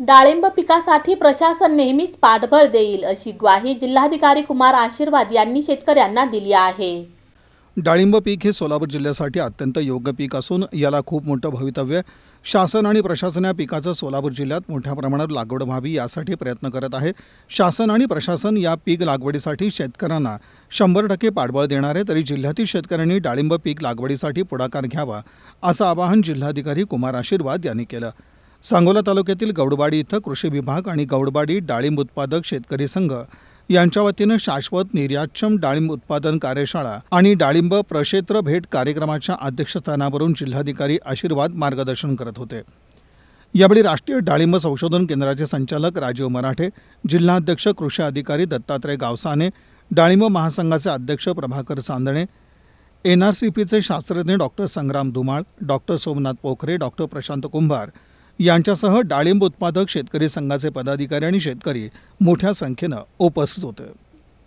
डाळिंब पिकासाठी प्रशासन नेहमीच पाठबळ देईल अशी ग्वाही जिल्हाधिकारी कुमार आशीर्वाद यांनी शेतकऱ्यांना दिली आहे. डाळिंब पीक हे सोलापूर जिल्ह्यासाठी अत्यंत योग्य पीक असून याला खूप मोठं भवितव्य शासन आणि प्रशासन या पिकाचं सोलापूर जिल्ह्यात मोठ्या प्रमाणात लागवड व्हावी यासाठी प्रयत्न करत आहे. शासन आणि प्रशासन या पीक लागवडीसाठी शेतकऱ्यांना शंभर टक्के पाठबळ देणार आहे तरी जिल्ह्यातील शेतकऱ्यांनी डाळिंब पीक लागवडीसाठी पुढाकार घ्यावा असं आवाहन जिल्हाधिकारी कुमार आशीर्वाद यांनी केलं. सांगोला तालुक्यातील गौडबाडी इथं कृषी विभाग आणि गौडबाडी डाळिंब उत्पादक शेतकरी संघ यांच्या वतीनं शाश्वत निर्यातक्षम डाळिंब उत्पादन कार्यशाळा आणि डाळिंब प्रक्षेत्र भेट कार्यक्रमाच्या अध्यक्षस्थानावरून जिल्हाधिकारी आशीर्वाद मार्गदर्शन करत होते. यावेळी राष्ट्रीय डाळिंब संशोधन केंद्राचे संचालक राजीव मराठे जिल्हाध्यक्ष कृषी अधिकारी दत्तात्रय गावसाने डाळिंब महासंघाचे अध्यक्ष प्रभाकर चांदणे एन आर सी पीचे शास्त्रज्ञ doctor Sangram Dhumal doctor Somnath Pokhare doctor Prashant Kumbhar यांच्यासह डाळिंब उत्पादक शेतकरी संघाचे पदाधिकारी आणि शेतकरी मोठ्या संख्येनं उपस्थित होते.